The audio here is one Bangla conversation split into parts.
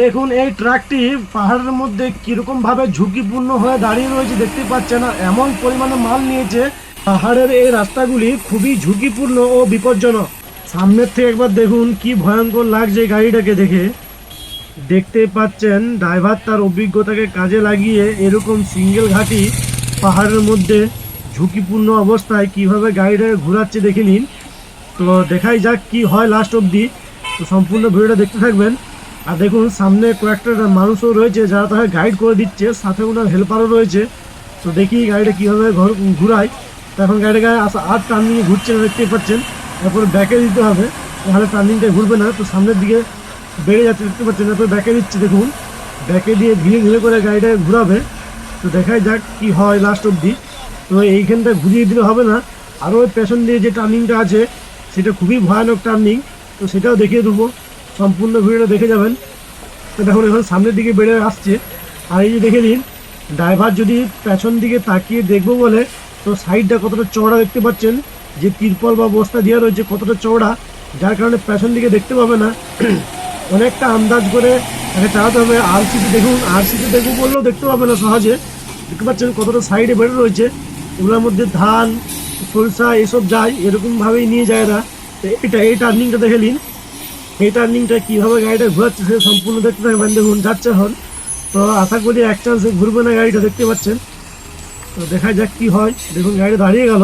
দেখুন, এই ট্রাকটি পাহাড়ের মধ্যে কীরকম ভাবে ঝুঁকিপূর্ণ হয়ে দাঁড়িয়ে রয়েছে দেখতে পাচ্ছেন আর এমন পরিমাণে মাল নিয়েছে। পাহাড়ের এই রাস্তাগুলি খুবই ঝুঁকিপূর্ণ ও বিপজ্জনক। সামনের থেকে একবার দেখুন কি ভয়ঙ্কর লাগছে গাড়িটাকে দেখে। দেখতে পাচ্ছেন, ড্রাইভার তার অভিজ্ঞতাকে কাজে লাগিয়ে এরকম সিঙ্গেল ঘাটি পাহাড়ের মধ্যে ঝুঁকিপূর্ণ অবস্থায় কীভাবে গাড়িটাকে ঘোরাচ্ছে দেখে নিন। তো দেখাই যাক কি হয় লাস্ট অবধি। তো সম্পূর্ণ ভিডিওটা দেখতে থাকবেন। আর দেখুন, সামনে কয়েকটা মানুষও রয়েছে যারা তাকে গাইড করে দিচ্ছে, সাথে ওনার হেল্পারও রয়েছে। তো দেখি গাড়িটা কীভাবে ঘর, ঘুরায়। তো এখন গাড়িটাকে আসা, আর টার্নিং ঘুরছে না দেখতে পাচ্ছেন। তারপরে ব্যাকে দিতে হবে, নাহলে টার্নিংটা ঘুরবে না। তো সামনের দিকে বেড়ে যাচ্ছে, দেখতে পাচ্ছেন। তারপরে ব্যাকে দিচ্ছে, দেখুন। ব্যাকে দিয়ে ধীরে ধীরে করে গাড়িটাকে ঘুরাবে। তো দেখাই যাক কি হয় লাস্ট অবধি। তো এইখানটা ঘুরিয়ে দিলে হবে না। আরও পেছন দিয়ে যে টার্নিংটা আছে, সেটা খুবই ভয়ানক টার্নিং তো সেটাও দেখিয়ে দেবো। সম্পূর্ণ ভিডিওটা দেখে যাবেন। দেখুন এখন সামনের দিকে বেড়ে আসছে। আর এই যে দেখে নিন, ড্রাইভার যদি পেছন দিকে তাকিয়ে দেখব বলে, তো সাইডটা কতটা চওড়া দেখতে পাচ্ছেন, যে তিরপল বা বস্তা দেওয়া রয়েছে কতটা চওড়া, যার কারণে পেছন দিকে দেখতে পাবে না। অনেকটা আন্দাজ করে তাকে চালাতে হবে। আর আরসিতে দেখুন আর আরসিতে দেখব বললেও দেখতে পাবে না সহজে। দেখতে পাচ্ছেন কতটা সাইডে বেড়ে রয়েছে। এগুলোর মধ্যে ধান, সরষা, এসব যায়, এরকমভাবেই নিয়ে যায় তো এটা, এই টার্নিংটা দেখে নিন। এই টার্নিংটা কীভাবে গাড়িটা ঘোরাচ্ছে সে সম্পূর্ণ দেখতে থাকবেন দেখুন, যাচ্ছে এখন। তো আশা করি এক চান্সে ঘুরবে না গাড়িটা, দেখতে পাচ্ছেন। তো দেখা যাক কী হয়। দেখুন গাড়ি দাঁড়িয়ে গেল।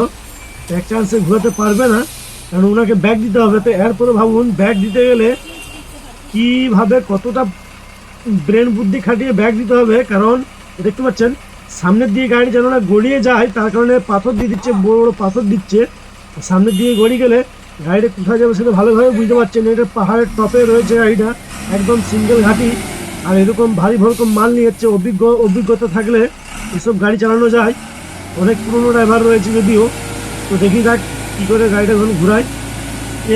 এক চান্সে ঘোরাতে পারবে না। কারণ ওনাকে ব্যাগ দিতে হবে। তো এরপরে ভাবুন ব্যাগ দিতে গেলে কীভাবে কতটা ব্রেন বুদ্ধি খাটিয়ে ব্যাগ দিতে হবে? কারণ দেখতে পাচ্ছেন, সামনের দিকে গাড়ি যেন না গড়িয়ে যায়, তার কারণে পাথর দিয়ে দিচ্ছে, বড় বড় পাথর দিচ্ছে। সামনের দিকে গড়িয়ে গেলে গাড়িটা কোথায় যাবে সেটা ভালোভাবে বুঝতে পারছেন এটা পাহাড়ের টপে রয়েছে গাড়িটা একদম সিঙ্গেল ঘাটি। আর এরকম ভারী ভরকম মাল নিয়ে যাচ্ছে। অভিজ্ঞ, অভিজ্ঞতা থাকলে এসব গাড়ি চালানো যায়। অনেক পুরনো ড্রাইভার রয়েছে যদিও। তো দেখি যাক কী করে গাড়িটা এখন ঘুরায়।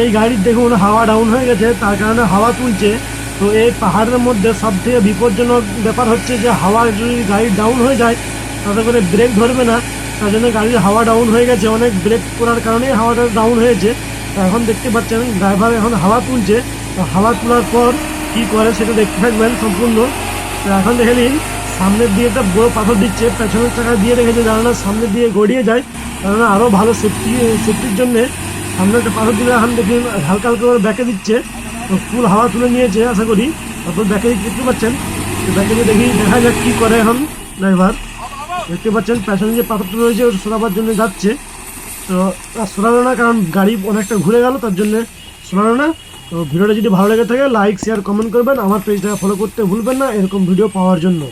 এই গাড়ির দেখুন, হাওয়া ডাউন হয়ে গেছে, তার কারণে হাওয়া তুলছে। তো এই পাহাড়ের মধ্যে সব থেকে বিপজ্জনক ব্যাপার হচ্ছে যে, হাওয়া যদি গাড়ি ডাউন হয়ে যায়, তাতে করে ব্রেক ধরবে না। তার জন্য গাড়ির হাওয়া ডাউন হয়ে গেছে। অনেক ব্রেক করার কারণেই হাওয়াটা ডাউন হয়েছে। এখন দেখতে পাচ্ছেন ড্রাইভার এখন হাওয়া তুলছে। হাওয়া তোলার পর কী করে সেটা দেখতে থাকবেন সম্পূর্ণ। তো এখন দেখে নিন, সামনের দিয়ে একটা বড় পাথর দিচ্ছে, পেছনের চাকা দিয়ে রেখেছে যেন না সামনের দিয়ে গড়িয়ে যায় কেননা আরও ভালো সেফটি সেফটির জন্যে সামনে একটা পাথর দিলে এখন দেখি হালকা হালকা করে ব্যাকে দিচ্ছে। তো ফুল হাওয়া তুলে নিয়েছে, আশা করি। তারপর ব্যাকে দেখতে পাচ্ছেন ব্যাকে দিয়ে দেখি, দেখা যাক কী করে এখন ড্রাইভার দেখতে পাচ্ছেন, পেছনে যে পাথরটা রয়েছে, ওটা সরাবার জন্য যাচ্ছে। তো শোনালো না, কারণ গাড়ি অনেকটা ঘুরে গেল, তার জন্যে শোনালো না। তো ভিডিওটা যদি ভালো লেগে থাকে লাইক শেয়ার কমেন্ট করবেন। আমার পেজটা ফলো করতে ভুলবেন না, এরকম ভিডিও পাওয়ার জন্য।